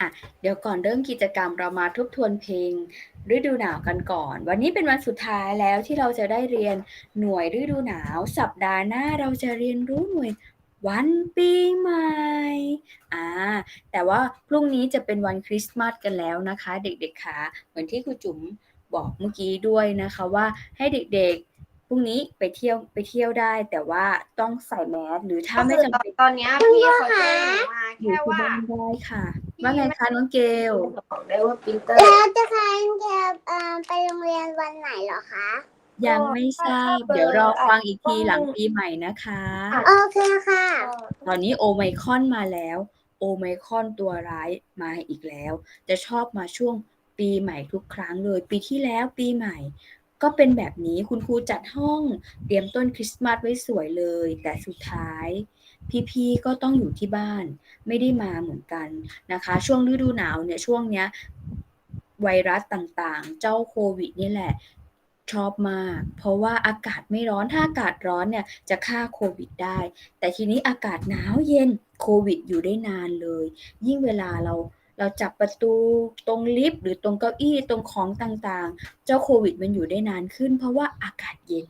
อะเดี๋ยวก่อนเริ่มกิจกรรมเรามาทบทวนเพลงฤดูหนาวกันก่อน วันนี้เป็นวันสุดท้ายแล้วที่เราจะได้เรียนหน่วยฤดูหนาว สัปดาห์หน้าเราจะเรียนรู้หน่วยวันปีใหม่ อ่า แต่ว่าพรุ่งนี้จะเป็นวันคริสต์มาสกันแล้วนะคะ เด็กๆคะเหมือนที่ครูจุ๋มบอกเมื่อกี้ด้วยนะคะว่าให้เด็กๆ พรุ่งนี้ไปเที่ยวไปเที่ยวได้ แต่ว่าต้องใส่แมสหรือถ้าไม่จำเป็นตอนเนี้ยพี่เขาแจ้งหนูมาอยู่แค่ที่ว่าบ้านได้ค่ะ ว่าไงคะน้องเกลบอกได้ว่าปรินเตอร์แล้วจะคันจะเอ่อไปโรงเรียนวันไหนเหรอคะยังไม่ทราบ เดี๋ยวรอฟังอีกทีหลังปีใหม่นะคะโอเคค่ะ ตอนนี้โอไมครอนมาแล้ว โอไมครอนตัวร้ายมาอีกแล้ว จะชอบมาช่วงปีใหม่ทุกครั้งเลย ปีที่แล้วปีใหม่ ก็เป็นแบบนี้คุณครูจัดห้องเตรียมต้นคริสต์มาสไว้สวยเลย แต่สุดท้าย พี่ๆก็ต้องอยู่ที่บ้านไม่ได้มาเหมือนกันนะคะ ช่วงฤดูหนาวเนี่ยช่วงเนี้ยไวรัสต่างๆ เจ้าโควิดนี่แหละชอบมาก เพราะว่าอากาศไม่ร้อนถ้าอากาศร้อนเนี่ยจะฆ่าโควิดได้ แต่ทีนี้อากาศหนาวเย็นโควิดอยู่ได้นานเลย ยิ่งเวลาเรา เราจับประตูตรงลิฟต์หรือตรงเก้าอี้ตรงของต่างๆ เจ้าโควิดมันอยู่ได้นานขึ้น เพราะว่าอากาศเย็น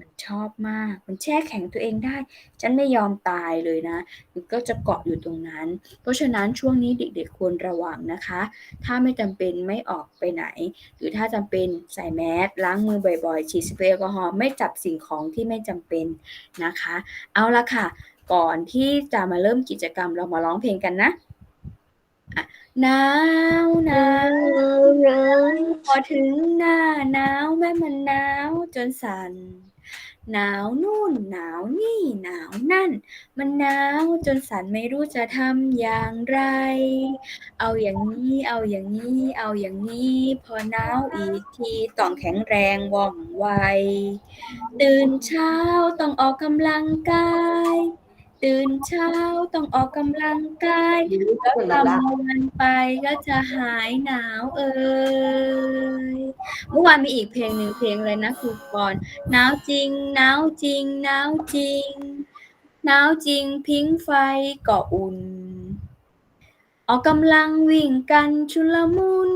มันชอบมาก มันแช่แข็งตัวเองได้ ฉันไม่ยอมตายเลยนะ มันก็จะเกาะอยู่ตรงนั้น เพราะฉะนั้นช่วงนี้เด็กๆควรระวังนะคะ ถ้าไม่จำเป็นไม่ออกไปไหน หรือถ้าจำเป็นใส่แมสล้างมือบ่อยๆ ฉีดสเปรย์แอลกอฮอล์ไม่จับสิ่งของที่ไม่จำเป็นนะคะ เอาละค่ะ ก่อนที่จะมาเริ่มกิจกรรมเรามาร้องเพลงกันนะ อะหนาวหนาวพอถึงหน้าหนาวแม่มันหนาวจนสั่นหนาวนู่นหนาวนี่หนาวนั่น มันหนาวจนสันไม่รู้จะทำอย่างไร เอาอย่างนี้เอาอย่างนี้เอาอย่างนี้ พอหนาวอีกทีต้องแข็งแรงว่องไวตื่นเช้าต้องออกกำลังกาย ตื่นเช้าต้องออกกำลังกายแล้วทำมันไปก็จะหายหนาวเอ่ยเมื่อวานมีอีกเพลงหนึ่งเพลงเลยนะครูปอนหนาวจริงหนาวจริงหนาวจริงหนาวจริงพิงไฟก็อุ่น ออกกำลังวิ่งกันชุลมุน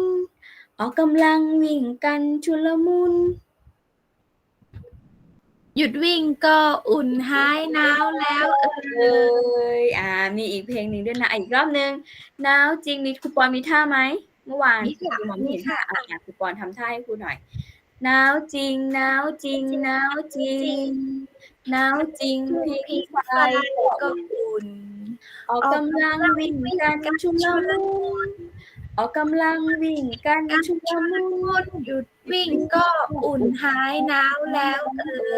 ออกกำลังวิ่งกันชุลมุน หยุดวิ่งก็อุ่นหายหนาวแล้วเออเอ้ยอ่า มีอีกเพลงหนึ่งด้วยนะอะอีกรอบหนึ่งหนาวจริงมีครูปอนมีท่าไหมเมื่อวานมีค่ะครูมองไม่เห็นมีค่ะท่าอะครูปอนทำท่าให้ครูหน่อยหนาวจริงหนาวจริงหนาวจริงหนาวจริงพิงไฟก็ก็อุ่นอุ่นออกกำลังวิ่งกันชุลมุนออกกำลังวิ่งกันชุลมุนหยุด วิ่งก็อุ่นหายหนาวแล้วเอเล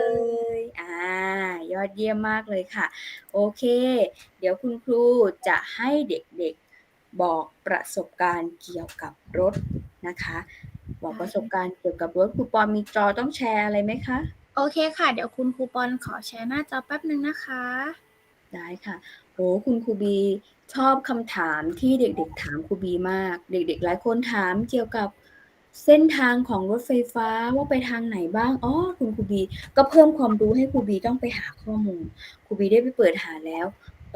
อยอ่ายอดเยี่ยมมากเลยค่ะ โอเค เดี๋ยวคุณครูจะให้เด็กๆบอกประสบการณ์เกี่ยวกับรถนะคะ บอกประสบการณ์เกี่ยวกับรถครูปอนมีจอต้องแชร์อะไรไหมคะ โอเคค่ะ เดี๋ยวคุณครูปอนขอแชร์หน้าจอแป๊บนึงนะคะ ได้ค่ะโอ้คุณครูบีชอบคำถามที่เด็ก ๆ ถามครูบีมาก เด็ก ๆ หลายคนถามเกี่ยวกับ เส้นทางของรถไฟฟ้าว่าไปทางไหนบ้าง อ๋อ คุณครูบี ก็เพิ่มความรู้ให้ครูบีต้องไปหาข้อมูล ครูบีได้ไปเปิดหาแล้ว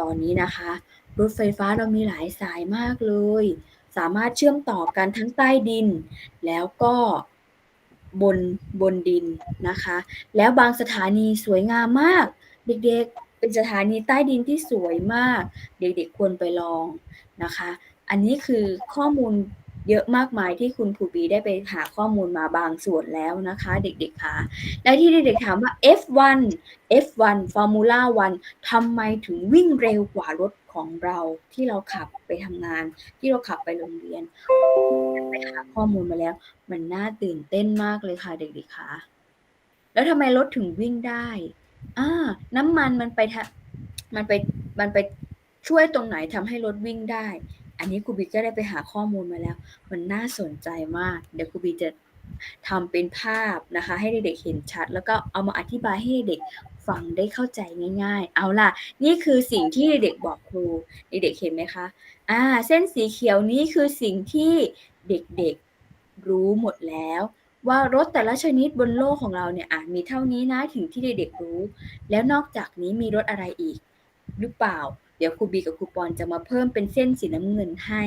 ตอนนี้นะคะ รถไฟฟ้าเรามีหลายสายมากเลย สามารถเชื่อมต่อกันทั้งใต้ดิน แล้วก็บนบนดินนะคะ แล้วบางสถานีสวยงามมาก เด็กๆ เป็นสถานีใต้ดินที่สวยมาก เด็กๆ ควรไปลองนะคะ อันนี้คือข้อมูล เยอะมากมายที่คุณครูบีได้ไปหาข้อมูลมาบางส่วนแล้วนะคะ เด็กๆคะและที่เด็กๆถามว่า F1 F1 Formula 1ทำไมถึงวิ่งเร็วกว่ารถของเราที่เราขับไปทำงาน ที่เราขับไปโรงเรียนไปหาข้อมูลมาแล้ว มันน่าตื่นเต้นมากเลยค่ะ เด็กๆคะแล้วทำไมรถถึงวิ่งได้อ่าน้ำมันมันไปมันไปมันไปช่วยตรงไหนทำให้รถวิ่งได้ อันนี้ครูบีก็ได้ไปหาข้อมูลมาแล้ว มันน่าสนใจมาก เดี๋ยวครูบีจะทำเป็นภาพนะคะ ให้เด็กๆเห็นชัด แล้วก็เอามาอธิบายให้เด็กฟังได้เข้าใจง่าย ๆ เอาล่ะ นี่คือสิ่งที่เด็กบอกครู เด็กๆเห็นไหมคะ อ่า เส้นสีเขียวนี้คือสิ่งที่เด็กๆรู้หมดแล้ว ว่ารถแต่ละชนิดบนโลกของเราเนี่ยอะมีเท่านี้นะถึงที่เด็กๆรู้ แล้วนอกจากนี้มีรถอะไรอีก หรือเปล่า ดี๋ยวครูบีกับครูปอนจะมาเพิ่มเป็นเส้นสีน้ำเงินให้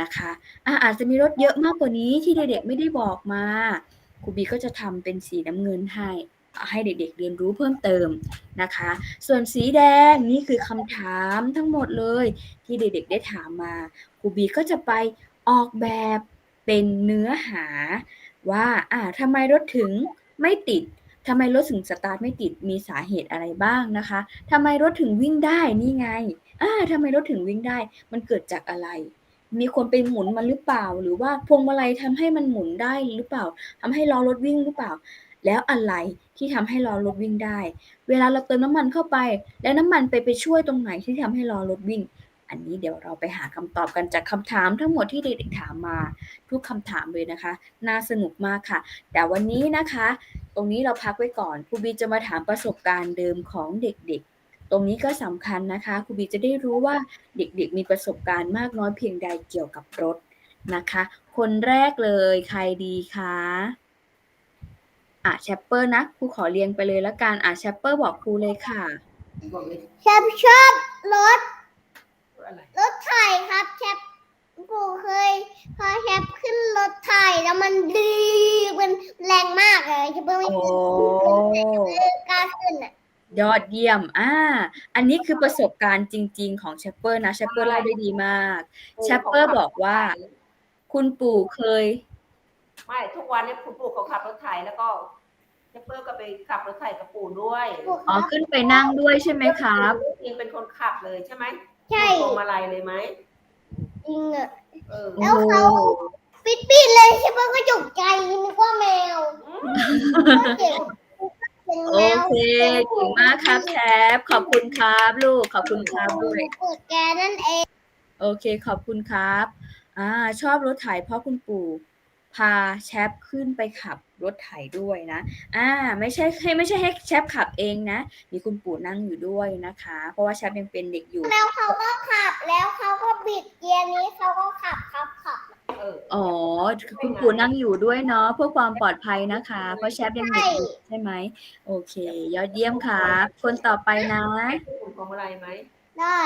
นะคะอะอาจจะมีรถเยอะมากกว่านี้ที่เด็กๆไม่ได้บอกมาครูบีก็จะทำเป็นสีน้ำเงินให้ให้เด็กๆเรียนรู้เพิ่มเติมนะคะ ส่วนสีแดงนี่คือคำถามทั้งหมดเลย ที่เด็กๆได้ถามมาครูบีก็จะไปออกแบบเป็นเนื้อหา ว่าอ่าทำไมรถถึงไม่ติด ทำไมรถถึงสตาร์ทไม่ติดมีสาเหตุอะไรบ้างนะคะทำไมรถถึงวิ่งได้นี่ไงอ่าทำไมรถถึงวิ่งได้ มันเกิดจากอะไร มีคนไปหมุนมันหรือเปล่า หรือว่าพวงมาลัยทำให้มันหมุนได้หรือเปล่าทำให้ล้อรถวิ่งหรือเปล่า แล้วอะไรที่ทำให้ล้อรถวิ่งได้ เวลาเราเติมน้ำมันเข้าไป แล้วน้ำมันไปไปช่วยตรงไหนที่ทำให้ล้อรถวิ่ง อันนี้เดี๋ยวเราไปหาคำตอบกันจากคำถามทั้งหมดที่เด็กๆถามมา ทุกคำถามเลยนะคะ น่าสนุกมากค่ะ แต่วันนี้นะคะ ตรงนี้เราพักไว้ก่อนครูบีจะมาถามประสบการณ์เดิมของเด็กๆ ตรงนี้ก็สำคัญนะคะครูบีจะได้รู้ว่าเด็กๆ มีประสบการณ์มากน้อยเพียงใดเกี่ยวกับรถนะคะ คนแรกเลยใครดีคะอะแชปเปอร์นะครูขอเรียงไปเลยละกันอะแชปเปอร์บอกครูเลยค่ะบอกเลยแชปชอบรถ อะไร รถไถครับแชปปู่เคย พอแชปขึ้นรถไถแล้วมันดีมันแรงมากเลยแชปเปอร์ไม่โอ้ กล้าขึ้นอะยอดเยี่ยม อ่า อันนี้คือประสบการณ์จริง ๆ ของแชปเปอร์นะแชปเปอร์เล่าได้ดีมากแชปเปอร์บอกว่า คุณปู่เคย ไม่ทุกวันนี้คุณปู่เขาขับรถไถแล้วก็เจเปอร์ก็ไปขับรถไถกับปู่ด้วยปู่คอ๋อ รับขึ้นไปนั่งด้วยใช่ไหมครับ เองเป็นคนขับเลยใช่ไหม ใช่ พวงมาลัยเลยไหมจริงอะเออแล้วเขาปิดปิดๆเลยแชปเปอร์ก็จุกใจนึกว่าแมวก็เจ็บเป็นโอแมวเคเก่งมากครับแชปขอบคุณครับลูกขอบคุณครับด้วย เปิดแกนั่นเอง โอเคขอบคุณครับ อ่า ชอบรถไถเพราะคุณปู่ พาแชปขึ้นไปขับรถไถด้วยนะ อ่า ไม่ใช่ให้ไม่ใช่ให้แชปขับเองนะ มีคุณปู่นั่งอยู่ด้วยนะคะ เพราะว่าแชปยังเป็นเด็กอยู่ แล้วเขาก็ขับ แล้วเขาก็บิดเกียร์นี้เขาก็ขับขับขับเอออ๋อ คุณปู่นั่งอยู่ด้วยเนาะเพื่อความปลอดภัยนะคะ เพราะแชปยังเด็กอยู่ใช่ไหม โอเค ยอดเยี่ยมครับคนต่อไปนะคุณพวงมาลัยไหม ได้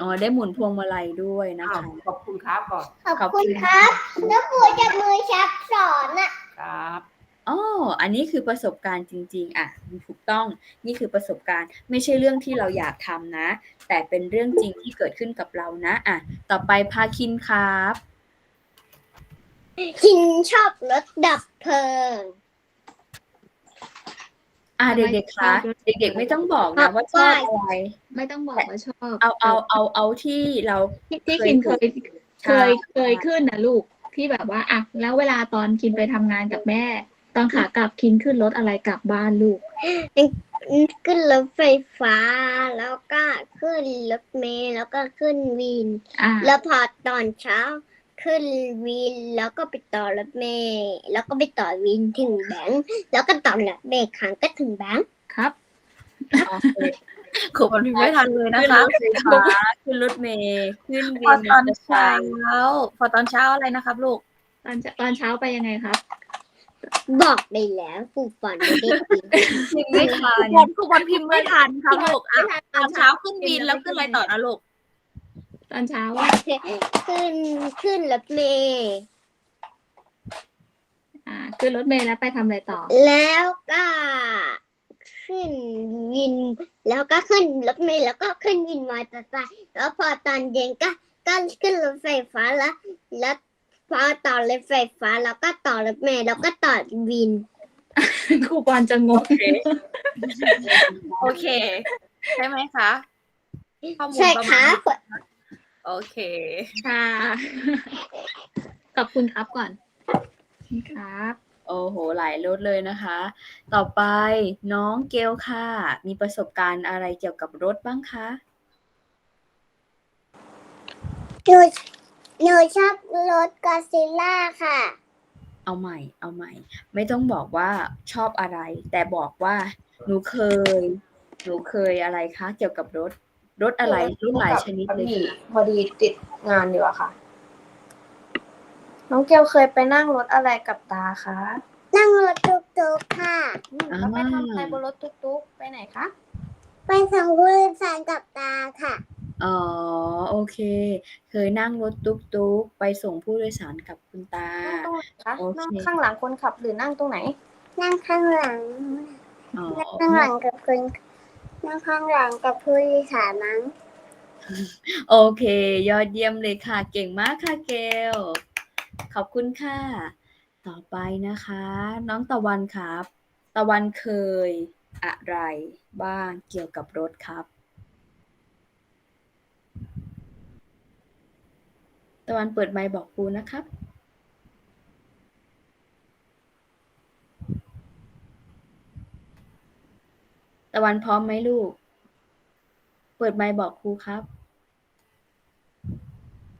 อ๋อได้หมุนพวงมาลัยด้วยนะอ้าวคะ ขอบคุณครับก่อนขอบขอบคุคุณณครับ แล้วปู่จับมือชับสอนอะ ครับ อ๋อ อันนี้คือประสบการณ์จริง ๆ อะ ถูกต้อง นี่คือประสบการณ์ ไม่ใช่เรื่องที่เราอยากทำนะ แต่เป็นเรื่องจริงที่เกิดขึ้นกับเรานะ อะ ต่อไปพาคินครับ คินชอบรถดับเพลิง อะทำไมเด็กๆคะชอบรถเด็กๆไม่ต้องบอกนะว่าชอบอะไร ไม่ต้องบอกว่าชอบเอาเอาเอาเอาที่เราที่ที่คินเคยใช่เคยเคยขึ้นนะลูกที่แบบว่าอะแล้วเวลาตอนคินไปทำงานกับแม่ ตอนขากลับคินขึ้นรถอะไรกลับบ้านลูกขึ้นรถไฟฟ้า แล้วก็ขึ้นรถเมล์แล้วก็ขึ้นวินอ่าแล้วพอตอนเช้า ขึ้นวินแล้วก็ไปต่อรถเมล์แล้วก็ไปต่อวินถึงแบงค์แล้วก็ต่อรถเมล์ครั้งก็ถึงแบงค์ครับโอเคขบพิมพ์ไม่ทันเลยนะขึ้นคะรถไฟฟ้าขึ้นรถเมล์ขึ้นวิพอนตอนมอเตอร์ไซเช้าค์พอตอนเช้าอะไรนะครับลูกตอนตอนเช้าไปยังไงครับ บอกไปแล้วปูปอนไม่ได้ยินพิมพ์ไม่ทันบอลคือบอลพิมพ์ไม่ทันครับลูกอะตอนเช้าขึ้นบินแล้วขึ้นอะไรต่อนะลูกต อนเช้าว่าขึ้นขึ้นรถเมล์อ่าขึ้นรถเมล์แล้วไปทำอะไรต่อ แล้วก็ขึ้นวิน แล้วก็ขึ้นรถเมล์แล้วก็ขึ้นวินมอเตอร์ไซค์แล้วพอตอนเย็นก็ก็ขึ้นรถไฟฟ้าแล้ว แล้วพอต่อรถไฟฟ้าแล้วก็ต่อรถเมล์แล้วก็ต่อวิน ครูบอลจะงง โอเค ใช่ไหมคะข้อมูลใช่ประคมารัณบ โอเค ค่ะ ขอบคุณครับก่อนครับ โอ้โห หลายรถเลยนะคะ ต่อไปน้องเกลค่ะ มีประสบการณ์อะไรเกี่ยวกับรถบ้างคะ หนูหนูชอบรถกอซิล่าค่ะ เอาใหม่ เอาใหม่ ไม่ต้องบอกว่าชอบอะไร แต่บอกว่า หนูเคย หนูเคยอะไรคะ เกี่ยวกับรถ รถอะไรรุ่นหลายชนิดเลยค่ะพอดีติดงานอยู่อะค่ะ น้องเกลเคยไปนั่งรถอะไรกับตาคะนั่งรถตุกๆค่ะอืมแล้วไปทำอะไรบนรถตุ๊กๆไปไหนคะ ไปส่งผู้โดยสารกับตาค่ะ อ๋อโอเค เคยนั่งรถตุ๊กๆไปส่งผู้โดยสารกับคุณตานั่งตรงไหนคะโอเคนั่งข้างหลังคนขับหรือนั่งตรงไหน นั่งข้างหลังอ๋อนั่งข้างหลังกับคุณ นั่งข้างหลังกับผู้โดยสารมั้ง โอเค ยอดเยี่ยมเลยค่ะ เก่งมากค่ะเกล ขอบคุณค่ะ ต่อไปนะคะ น้องตะวันครับ ตะวันเคยอะไรบ้างเกี่ยวกับรถครับ ตะวันเปิดไมค์บอกครูนะครับ ตะวันพร้อมไหมลูก เปิดไมค์บอกครูครับ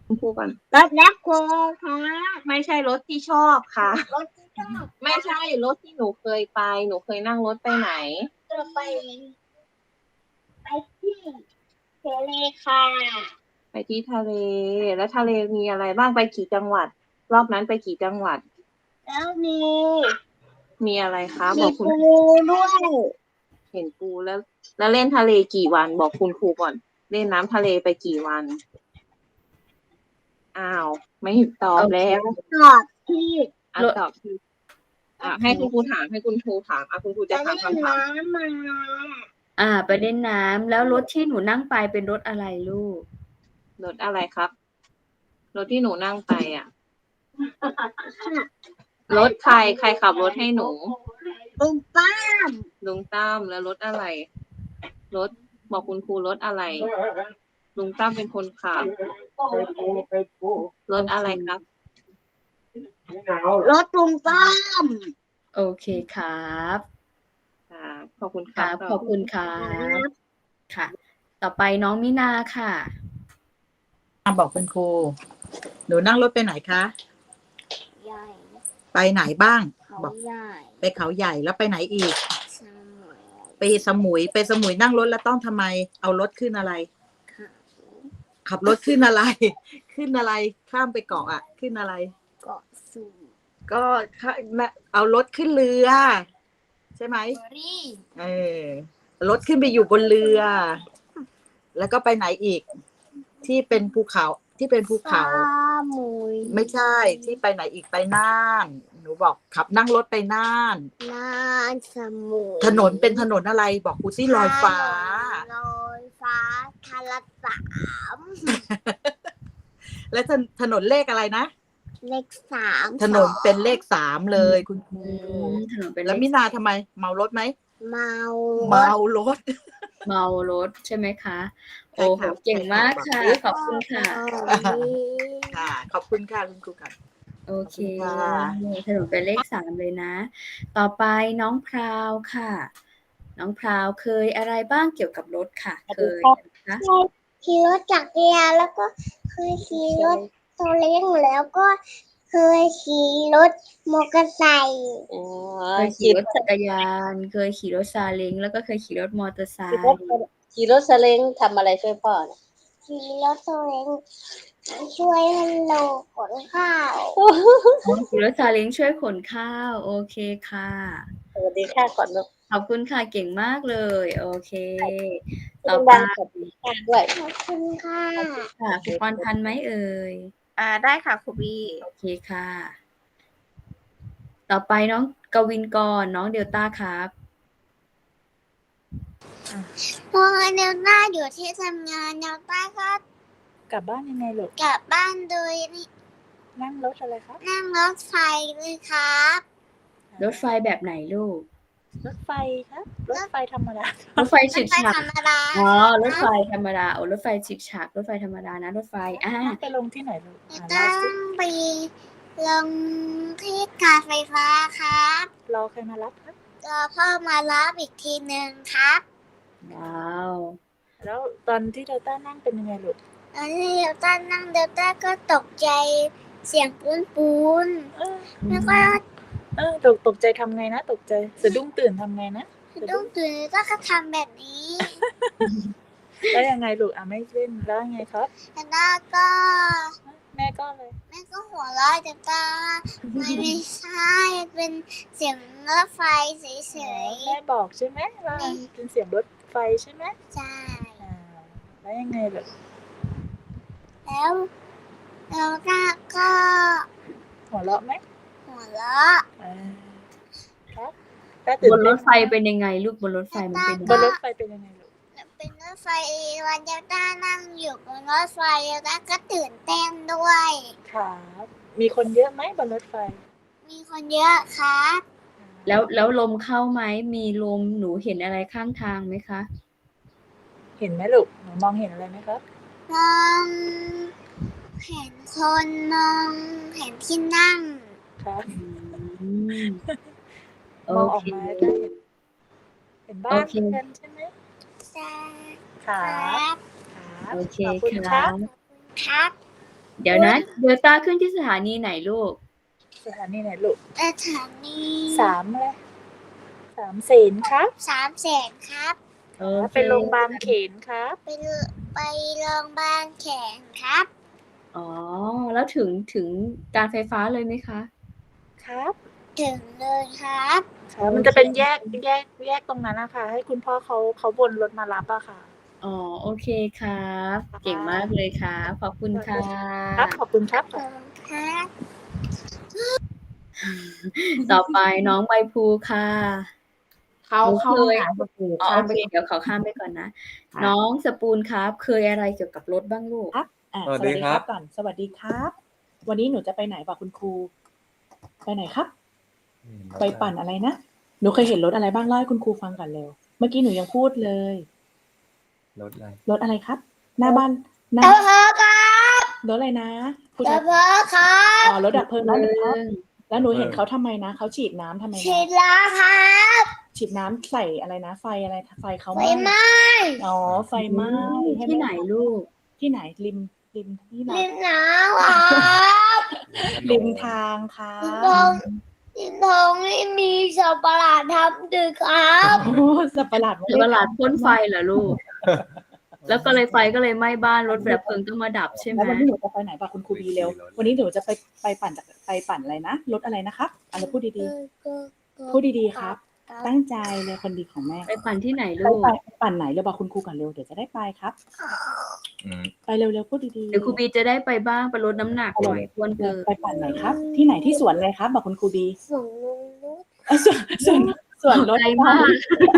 คุณครูก่อนรถแลคโคค่ะไม่ใช่รถที่ชอบค่ะ รถที่ชอบไม่ใช่รถที่หนูเคยไป หนูเคยนั่งรถไปไหน จะไป ไปที่เทเลค่ะ ไปที่ทะเล แล้วทะเลมีอะไรบ้างไปกี่จังหวัด รอบนั้นไปกี่จังหวัด แล้วมีมีอะไรคะมีบอกคุณ ปูด้วย เห็นปูแล้ว แล้วเล่นทะเลกี่วัน บอกคุณครูก่อน เล่นน้ำทะเลไปกี่วัน อ้าว ไม่ตอบแล้วตอบที่อะรถตอบทีอะให้คุณครูถามให้คุณครูถามอะคุณครูจะจะถามเล่นคำถามน้ำมาอ่า ไปเล่นน้ำแล้วรถที่หนูนั่งไปเป็นรถอะไรลูก รถอะไรครับ รถที่หนูนั่งไปอะ รถใครใครขับรถให้หนู ปุ้มป้าลุงตั้มแล้วรถอะไร รถบอกคุณครูรถอะไร ลุงตั้มเป็นคนขับ รถอะไรครับ รถปุ้มป้ามโอเคครับครับขอบคุณคครัรับบขอบคุณครับค่ะ ต่อไปน้องมินาค่ะ อะบอกคุณครู หนูนั่งรถไปไหนคะ ใหญ่ไปไหนบ้าง เขาบอกใหญ่ไปเขาใหญ่แล้วไปไหนอีก สมุยไปสมุยไปสมุยนั่งรถแล้วต้องทำไม เอารถขึ้นอะไรค่ะขับรถขึ้นอะไร ขึ้นอะไรข้ามไปเกาะอะ ขึ้นอะไร เกาะสูงก็ข้าเอารถขึ้นเรือ ใช่ไหม เบอรี่เออรถขึ้นไปอยู่บนเรือ แล้วก็ไปไหนอีก ที่เป็นภูเขา ที่เป็นภูเขาสมุยไม่ใช่ที่ไปไหนอีกไปน่าน หนูบอกขับนั่งรถไปน่าน น่านสมุยถนนเป็นถนนอะไรบอกครูซี่ลอยฟ้าลอยฟ้าทะละสามและถนถนนเลขอะไรนะเลขสามถนนเป็นเลขสามเลยคุณครูอืมถนนเป็นแล้วมินาทำไมเมารถไหม เมาเมารถ เมารถใช่ไหมคะ โอ้โหใช่ค่ะเก่งมากค่ะใช่ขอบคุณค่ะ ค่ะ ขอบคุณค่ะคุณครูค่ะโอเคขอบคุณค่ะถนนเป็นเลขสามเลยนะ ต่อไปน้องพราวค่ะ น้องพราวเคยอะไรบ้างเกี่ยวกับรถค่ะ เคยนะคะขี่รถจักรยานแล้วก็เคยขี่รถโซเล้งแล้วก็เค ยขี่รถมอเตอร์ไซค์เคยขี่รถจักรยาน เคยขี่รถซาเล้งแล้วก็เคยขี่รถมอเตอร์ไซค์ขี่รถซาเล้งทำอะไรช่วยพ่อเนี่ยขี่รถโซเล้งช่วยให้โลขนข้าวขี่รถซาเล้งช่วยขนข้าว โอเคค่ะ สวัสดีค่ะก่อนลูกขอบคุณค่ะเก่งมากเลย โอเค ต่อไปดังๆขอบคุณค่ะด้วยขอบคุณค่ะค่ะคุณปอนทันไหมเอ่ย อ่าได้ค่ะครูบีโอเคค่ะ ต่อไปน้องกวินกรน้องเดลต้าครับพอเนลต้าอยู่ที่ทำงานเนลต้าก็กลับบ้านยังไงลูกกลับบ้านโดยนั่งรถอะไรครับนั่งรถไฟเลยครับ รถไฟแบบไหนลูก รถไฟครับรถไฟธรรมดารถไฟรฉิถกไฟฉักธรรมดาอ๋อรถไฟธรรมดาโอ้รถไฟฉิกฉักรถไฟธรรมดานะรถไฟอ่าไปลงที่ไหนลูกเนลอ่าต้าเล่าสิไปลงที่การไฟฟ้าครับรอใครมารับครับ รอพ่อมารับอีกทีหนึ่งครับว้าวแล้วตอนที่เดลต้านั่งเป็นยังไงลูกตอนที่เดลต้านั่งเดลต้าก็ตกใจเสียงปูนปูนเออๆแล้วก็ เออตกตกใจทำไงนะ ตกใจสะดุ้งตื่นทำไงนะต้องตื่นก็ทำแบบนี้แล้วยังไงลูกอะไม่เล่นแล้วยังไงครับแล้วก็แม่ก็เลยแม่ก็หัวเราะแต่ตาไม่ไม่ใช่เป็นเสียงรถไฟเฉยแม่บอกใช่ไหมว่าเป็นเสียงรถไฟใช่ไหมๆใช่อ่าแล้วยังไงแบบแล้วแล้วก็ก็หัวเราะไหม หัวเราะ อ่าครับแม่ตื่บนนรเต้นถไฟเป็นยังไง ลูกบนรถไฟมันเป็นยังบไงนรถไฟเป็นยังไงลูกเป็นรถไฟวันเดลต้านั่งอยู่บนรถไฟแล้วก็ตื่นเต้นด้วย ครับมีคนเยอะไหมบนรถไฟมีคนเยอะครับแล้วแล้วลมเข้าไหมมีลมหนูเห็นอะไรข้างทางไหมคะ เห็นไหมลูกหนูมองเห็นอะไรไหมครับมองเห็นคนมองเห็นที่นั่ง ครับอืมโอมองออกเค มาได้เห็นเห็นบ้านโอเค กันใช่ไหมใช่ครัครับบครับโอเคขอบคุณคครัรับบครับ เดี๋ยวนะ เดลต้าขึ้นที่สถานีไหนลูก สถานีไหนลูกสถานีสามเลยสามเสนครับสามแสนครับ โอเคเป็นโรงพยาบาลเขนครับ ไปโรไปโรงพยาบาลแขงครับ อ๋อ แล้วถึงถึงการไฟฟ้าเลยไหมคะ ครับ ถึงเลยครับ ครับมันจะเป็นแยกแยกแยกตรงนั้นนะคะ ให้คุณพ่อเขาเขาวนรถมารับอะค่ะ อ๋อโอเคครับ เก่งมากเลยครับ ขอบคุณค่ะครับขอบคุณครับขอบคุณครับต่อไปน้องใบพลูค่ะเขาหนูเข้าเคยหาประตูอ๋อข้ามโอไปเคเดี๋ยวเขาข้ามไปก่อนนะค่ะน้องสปูนครับ เคยอะไรเกี่ยวกับรถบ้างลูก ครับอะสวัสดีครับก่อนสวัสดีครับ วันนี้หนูจะไปไหนบอกคุณครู ไปไหนครับ ไปปั่นอะไรนะ หนูเคยเห็นรถอะไรบ้างเล่าให้คุณครูฟังก่อนเร็ว เมื่อกี้หนูยังพูดเลย รถอะไร รถอะไรครับ หน้าบ้านหน้าเจ้าพ่อครับรถอะไรนะผู้เจ้าชายพ่อครับอ๋อรถดับเพลิงรถดับเพลิงเรื่องแล้วหนูเห็นเขาทำไมนะเขาฉีดน้ำทำไมฉีนะดแล้วครับฉีดน้ำใส่อะไรนะ ไฟอะไรไฟเขาไฟไหม้ไหม้อ๋อไฟไหม้ใช่มที่ไหนลูก ที่ไหนริม ริมที่ไหนริมหนาวครับริมทางค่ะริมทางริมทางไม่มีสัตว์ประหลาดทำดึกครับโอ้สับประหลาดหรือประหลาดพ่นไฟเหรอลูก แล้วก็เลยไฟก็เลยไหม้บ้านรถดับเพลิงต้องมาดับใช่ไหมแล้ววันนี้หนูจะไปไหนบอกคุณครูบีเร็ว วันนี้หนูจะไปไปปั่นจากไปปั่นอะไรนะรถอะไรนะครับอะไรพูดดีๆพูดดีๆครับ ตั้งใจเลยคนดีของแม่ ไปปั่นที่ไหนไปลูกไปปั่นไหนเร็วบอกคุณครูก่อนเร็วเดี๋ยวจะได้ไปครับอืม ไปเร็วๆพูดดีๆเดี๋ยวครูบีจะได้ไปบ้างไปลดน้ำหนักหน่อยทวนเกินไปปั่นไหนครับ ที่ไหนที่สวนเลยครับบอกคุณครูบีส่งลุงนุชเอ้ยสวนสวนสวนรถไกลไฟมากโอ้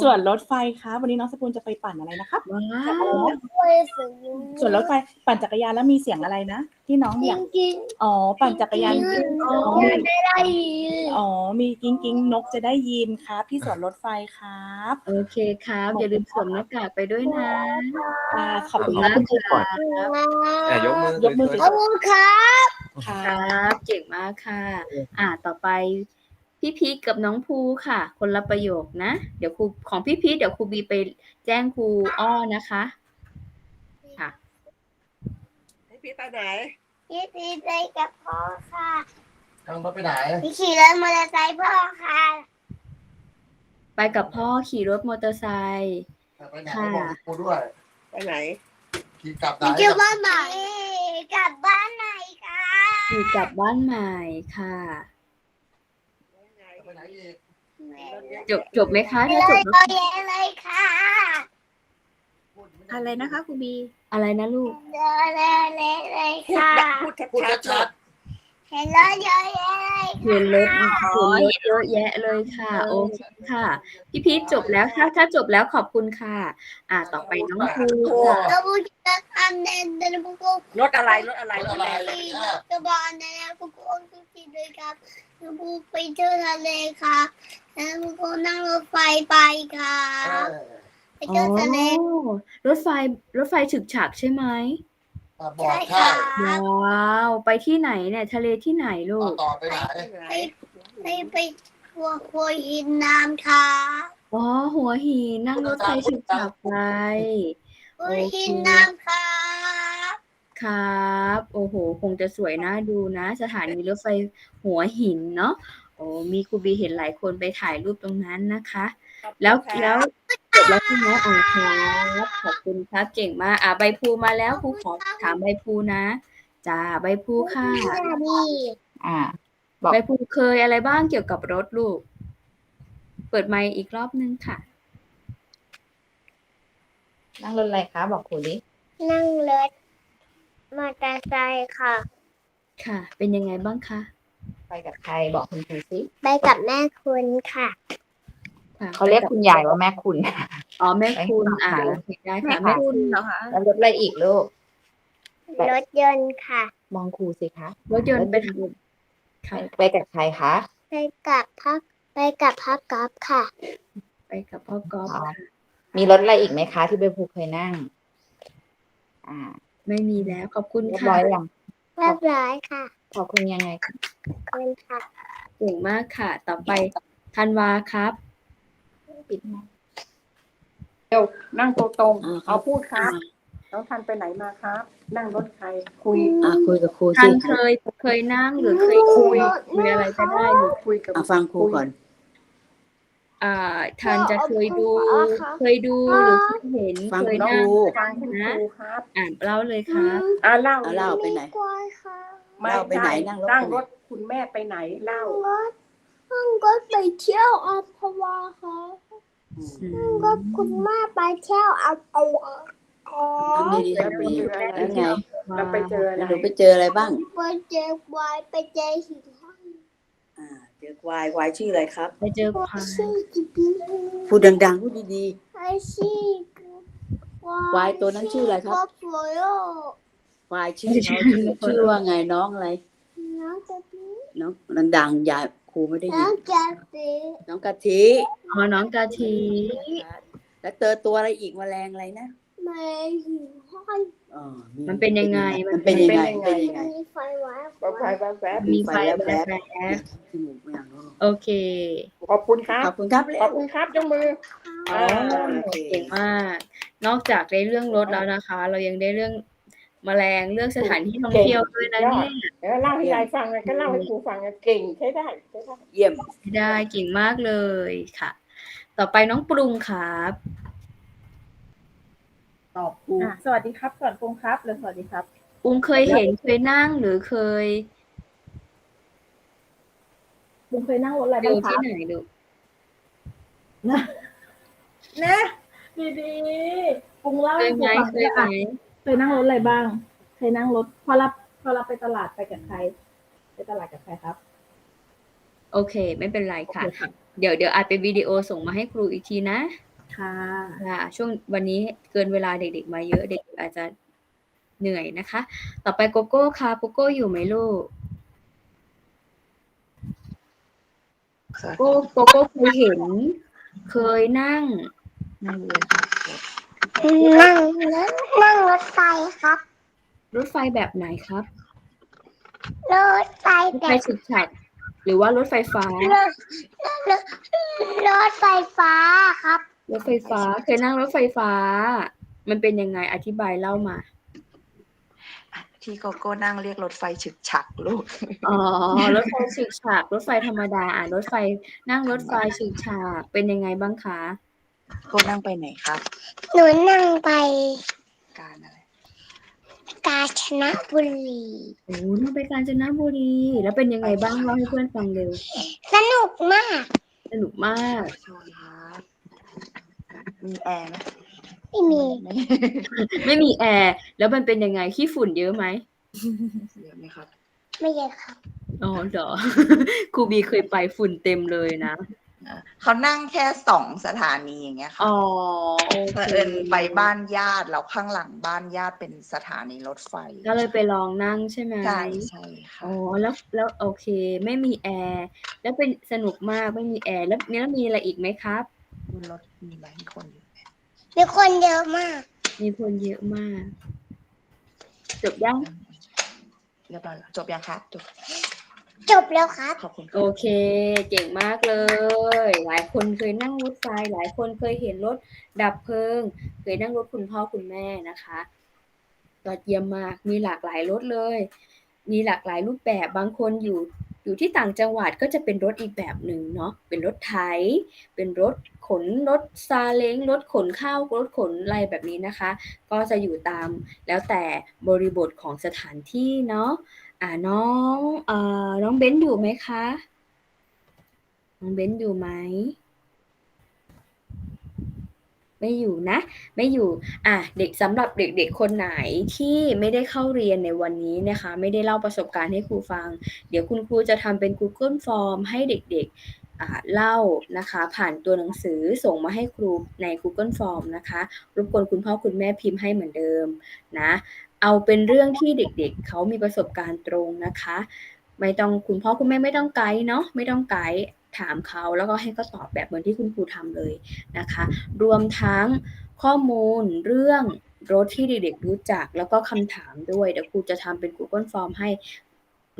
สวนรถไฟครับวันนี้น้องสกุลจะไปปั่นอะไรนะครับว้าอะไรวนะด้วยส่งลุงนุชสวนรถไฟปั่นจักรยานแล้วมีเสียงอะไรนะที่น้องจอยากริงอ๋อ ปั่นจักรยานๆอ๋อไม่ได้ยินอ๋อมีกิ้งกิ้งนกจะได้ยินครับ ที่สวนรถไฟครับ โอเคครับ อย่าลืมสวมหน้ากากไปด้วยนะอ่าขอบคุณขอบคคุรับณครับอะยกมือยกมือสวยขอบคุณครับครัครับบเก่งมากค่ะ อ่าต่อไป พี่พีคกับน้องภูค่ะ คนละประโยคนะ เดี๋ยวครูของพี่พีคเดี๋ยวครูบีไปแจ้งครูอ้อนะคะ ค่ะ ให้พี่ไปไหน พี่พีไปกับพ่อค่ะๆนั่งรถไปไหน พี่ขี่รถมอเตอร์ไซค์พ่อค่ะ ไปกับพ่อขี่รถมอเตอร์ไซค์ไปไหนค่ะบอกกูด้วย ไปไหน ขี่กลับไหนพี่จะบ้านไหนกลับบ้านไหนคะขี่กลับบ้านใหม่ค่ะ ไปไหนอีกจบจบไหมคะเลถ้ายจบแล้วเยอะเลยค่ะอะไรนะคะครูบี อะไรนะลูกเยอะเลยเลยค่ะ พูดพูดชัดชัด เห็นรถเยอะแยะเลยเห็นรถเห็นรถเยอะแยะเลยค่ะ โอเคค่ะ พี่พีชจบแล้วถ้าถ้าจบแล้วขอบคุณค่ะ อ่าต่อไปน้องภูค่ะเราพูดจะทำเดินเดินปุ๊กปุ๊กๆรถอะไรรถอะไรรถอะไรขี่รถกระบะนะปุ๊กปุ๊กทุกทีเลยครับแล้วปุ๊กไปเที่ยวทะเลครับแล้วปุ๊กปุ๊กนั่งรถไฟไปครับไปอ๋เที่ยวทะเลอรถไฟรถไฟฉึกฉักใช่ไหม อะบอใช่กครัใช่บว้าวไปที่ไหนเนี่ย ทะเลที่ไหนลูต่อกต่อไปไหนไปไปไปทัวร์หัวหินน้ำค่ะอ๋อหัวหินนั่งรถไฟฉึกฉักไปหัวหินน้ำค่ะครับ โอ้โห คงจะสวยน่าดูนะ สถานีรถไฟหัวหินเนาะโอ้มีครูบีเห็นหลายคนไปถ่ายรูปตรงนั้นนะคะ แล้วแล้วค่ะบแล้วใช่ไหมอ่าครับขอบคุณครับเก่งมากอ่าใบพลูมาแล้วครูขอถามใบพลูนะจ้าใบพลูค่ะดีอ่าบอกใบพลูเคยอะไรบ้างเกี่ยวกับรถลูก เปิดไมค์อีกรอบนึงค่ะ นั่งรถอะไรคะบอกครูดินั่งรถมอเตอร์ไซค์ค่ะ ค่ะ เป็นยังไงบ้างคะ ไปกับใครบอกคุณครูสิ ไปกับแม่คุณค่ะค่ะ เขาเรียกคุณยายว่าแม่คุณอ๋อแม่คุณไปอ่าค่ะโอเคได้แม่ค่ะแม่คุณเหรอคะแล้วรถอะไรอีกลูกรถยนต์ค่ะ มองครูสิคะรถยนต์ไปทำค่ะไปกับใครคะไปกับพักไปกับพักกอล์ฟค่ะ ไปกับพ่อกอล์ฟอ๋อค่ะมีรถอะไรอีกไหมคะ ที่ใบภูเคยนั่ง อ่า ไม่มีแล้วขอบคุณเรียบค่ะร้อยยังเรียบร้อยค่ะ ขอบคุณยังไงคะขอบคุณค่ะเก่งมากค่ะ ต่อไปธันวาครับ ปิดไหมเร็วนั่งตรงๆอ่าเอาพูดครับน้องทันไปไหนมาครับ นั่งรถใครคุยอะคุยกับครูทัสินเคยเคยนั่งหรือเคยคุยคุยอะไรก็ได้หรือคุยกับอะฟังครูก่อน อ่าทันจะเคยดูอ๋อค่ะเคยดูหรือเคยเห็นฟังเคยครูนั่งฟังคุณครูครับ อ่านเล่าเลยครับอ่าเล่าอะเล่าไปไหนกล้วยค่ะไม่เล่าไปไหนใช่นั่งรถ นั่งไปไหนรถคุณแม่ไปไหนเล่ารถ นั่งรถไปเที่ยวอัมพวาค่ะอืนั่งมรถคุณแม่ไปเที่ยวอัมพวาอ๋อทำดีๆแล้วทำไปดีเจออะไรแล้วไงแล้วไปเจออะไรแล้วหนูไปเจออะไรบ้าง ไปเจอควายไปเจอหินห้อยอ่า เจอควายควายชื่ออะไรครับ ไปเจอควายชื่อจิบีพูดดังๆพูดดีไอชื่อควายตัวนั้นชื่ออะไรครับก็ฟโยๆควายชื่อเขาชื่อชื่อว่าไงน้องอะไร น้องจะบีน้องดังๆยาย ครูไม่ได้น้ยิอนงจะบีน้องกะทิอ๋อน้องกะทีแล้วเจอตัวอะไรอีกแมลงอะไรนะแม่หินห้อยอ๋อมันเป็นยังไงมันเป็นยังไงเป็นยังไงมีไฟไว้ไฟแวบมีไฟแวแบบบจมูกไม่อยากรู้โอเคๆขอบคุณครับขอบคุณครับขอบคุณครับยกมืออ๋อเก่งมาก นอกจากได้เรื่องรถแล้วนะคะ เรายังได้เรื่อง แมลงเรื่องสถานที่ท่องเที่ยวด้วยนะเนี่ยเดี๋ยวเล่าให้ยายฟังไงก็เล่าให้ครูฟังไงเก่งใช้ได้ใช้ได้เยี่ยมได้เก่งมากเลยค่ะ ต่อไปน้องปรุงครับตอบครูอะสวัสดีครับก่อนปรุงครับหรือสวัสดีครับปรุงเคยเห็นเคยนั่งหรือเคยปรุงเคยนั่งรถอะไรดูบ้างคที่รับไหนดูนะดีๆปรุงเล่าเคให้ยคไหมรูฟังเคด้วยยไหมอะ เคยนั่งรถอะไรบ้าง เคยนั่งรถพอรับพอรับไปตลาดไปกับใคร ไปตลาดกับใครครับ โอเค ไม่เป็นไรค่ะ เดี๋ยวเดี๋ยวอาจเป็นวิดีโอส่งมาให้ครูอีกทีนะ ค่ะค่ะช่วงวันนี้เกินเวลาเด็กๆมาเยอะเด็กอาจจะเหนื่อยนะคะ ต่อไปโกโก้ค่ะโกโก้อยู่ไหมลูกโกโกโก้เคยเห็น เคยนั่งนั่งเลยค่ะ นั่งนั่งรถไฟครับ รถไฟแบบไหนครับ รถไฟรถแบไฟบฉึกฉักหรือว่ารถไฟฟ้า รถรถรถไฟฟ้าครับ รถไฟฟ้าเคยนั่งรถไฟฟ้า มันเป็นยังไงอธิบายเล่ามา ที่โกโก้นั่งเรียกรถไฟฉึกฉักลูก อ๋อ รถไฟฉึกฉากรถไฟธรรมดา อะรถไฟนั่งรถไฟฉึกฉากเป็นยังไงบ้างคะ โกนั่งไปไหนครับ หนูนั่งไปการอะไรกาญจนบุรีโอ้นั่งไปกาญจนบุรี แล้วเป็นยังไงบ้างเล่าให้เพื่อนฟังเร็ว สนุกมาก สนุกมากชอบครับมีแอร์ไหมไม่มี ไม่ไม่มีแอร์ แล้วมันเป็นยังไงขี้ฝุ่นเยอะไหมเยอะไหมครับ ไม่เยอะครับ อ๋อเหรอครูบีเคยไปฝุ่นเต็มเลยนะอะ เขานั่งแค่สองสถานีอย่างเงี้ยค่ะอ๋อโอเผเคอิญไปบ้านญาติแล้วข้างหลังบ้านญาติเป็นสถานีรถไฟก็เลยไปลองนั่งใช่ไหมใช่ใช่ค่ะอ๋อแล้วแล้วโอเค ไม่มีแอร์แล้วเป็นสนุกมากไม่มีแอร์แล้วเนี้ยมีอะไรอีกไหมครับบนรถมีหลายคนอยู่มีคนเยอะมาก มีคนเยอะมาก จบยังเรียบร้อยแล้วจบยังคะจบ จบแล้วครับ ขอบคุณโอเค เก่งมากเลย หลายคนเคยนั่งรถไฟ หลายคนเคยเห็นรถดับเพลิง เคยนั่งรถคุณพ่อคุณแม่นะคะยอดเยี่ยมมาก มีหลากหลายรถเลย มีหลากหลายรูปแบบ บางคนอยู่อยู่ที่ต่างจังหวัดก็จะเป็นรถอีกแบบหนึ่งเนาะ เป็นรถไถ เป็นรถขนรถซาเล้ง รถขนข้าว รถขนอะไรแบบนี้นะคะ ก็จะอยู่ตามแล้วแต่บริบทของสถานที่เนาะ อ่าน้องเอ่อน้องเบ้นอยู่ไหมคะ น้องเบ้นอยู่ไหม ไม่อยู่นะ ไม่อยู่ อะเด็กสำหรับเด็กๆคนไหนที่ไม่ได้เข้าเรียนในวันนี้นะคะ ไม่ได้เล่าประสบการณ์ให้ครูฟัง เดี๋ยวคุณครูจะทำเป็น Google Form ให้เด็กๆเล่านะคะ ผ่านตัวหนังสือส่งมาให้ครูใน Google Form นะคะ รบกวนคุณพ่อคุณแม่พิมพ์ให้เหมือนเดิมนะ เอาเป็นเรื่องที่เด็กๆเขามีประสบการณ์ตรงนะคะ ไม่ต้องคุณพ่อคุณแม่ไม่ต้องไกด์เนาะไม่ต้องไกด์ถามเขาแล้วก็ให้เขาตอบแบบเหมือนที่คุณครูทำเลยนะคะ รวมทั้งข้อมูลเรื่องรถที่เด็กๆรู้จักแล้วก็คำถามด้วย เดี๋ยวครูจะทำเป็น Google Form ให้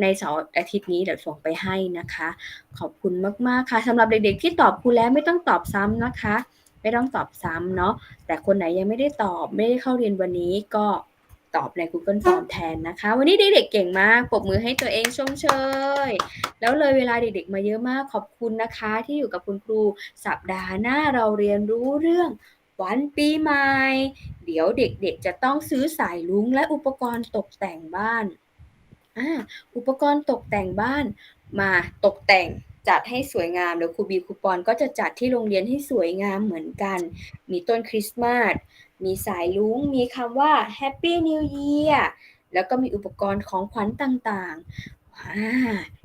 ในเสาร์อาทิตย์นี้เดี๋ยวส่งไปให้นะคะ ขอบคุณมากๆค่ะสำหรับเด็กๆที่ตอบครูแล้วไม่ต้องตอบซ้ำนะคะ ไม่ต้องตอบซ้ำเนาะแต่คนไหนยังไม่ได้ตอบไม่ได้เข้าเรียนวันนี้ก็ ตอบใน Google Form แทนนะคะ วันนี้เด็กๆเก่งมากปรบมือให้ตัวเองชมเชย แล้วเลยเวลาเด็กๆมาเยอะมากขอบคุณนะคะ ที่อยู่กับคุณครูสัปดาห์หน้าเราเรียนรู้เรื่องวันปีใหม่เดี๋ยวเด็กๆ จะต้องซื้อสายลุงและอุปกรณ์ตกแต่งบ้านอ่าอุปกรณ์ตกแต่งบ้านมาตกแต่งจัดให้สวยงามเดี๋ยวครูบีครูปอนก็จะจัดที่โรงเรียนให้สวยงามเหมือนกัน มีต้นคริสต์มาส มีสายลุงมีคำว่า Happy New Year แล้วก็มีอุปกรณ์ของขวัญต่างๆว้า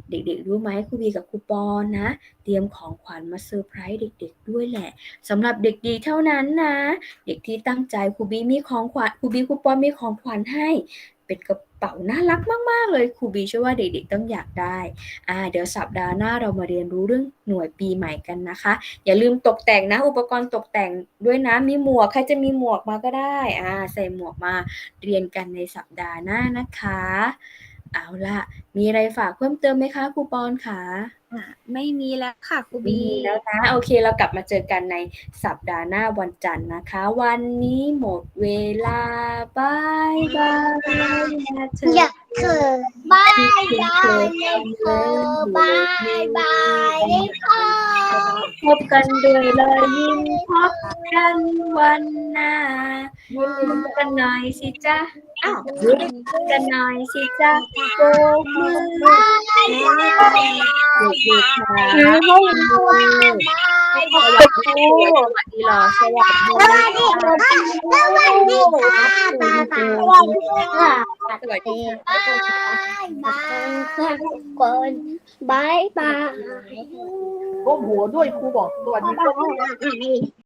เด็กๆ รู้ไหมครูบีกับครูปอนนะ เตรียมของขวัญมาเซอร์ไพรส์เด็ก ๆ ด้วยแหละสำหรับเด็กดีเท่านั้นนะ เด็กที่ตั้งใจครูบีมีของขวัญครูบีครูปอนมีของขวัญให้ เป็นกระ เป๋าน่ารักมาก ๆ เลยครูบีเชื่อว่าเด็กๆต้องอยากได้อ่าเดี๋ยวสัปดาห์หน้าเรามาเรียนรู้เรื่องหน่วยปีใหม่กันนะคะ อย่าลืมตกแต่งนะอุปกรณ์ตกแต่งด้วยนะมีหมวกใครจะมีหมวกมาก็ได้อ่าใส่หมวกมาเรียนกันในสัปดาห์หน้านะคะ เอาล่ะ มีอะไรฝากเพิ่มเติมไหมคะครูปอนคะไม่มีแล้วค่ะครูมีบีแล้วนะ โอเคเรากลับมาเจอกันในสัปดาห์หน้าวันจันทร์นะคะ วันนี้หมดเวลาบายบายนะเธอ อยากเกิดบายบายเลยเธอบายบายเลยค่ะพบกันด้วยรอยยิ้มพบ กันวันหน้ายิ้มกันหน่อยสิจ๊ะอ้าวยิ้มกันหน่อยสิจ๊ะโบกมือบายบายบายเด็กๆค่ะบายบายสวัสดีสวัสดีหรอสวัสดีสวัสดีค่ะสวัสดีค่ะบายบายสวัสดีค่ะสวัสดีบายบายทุกคนบายบายก้มหัวด้วยครูบอกสวัสดีบาย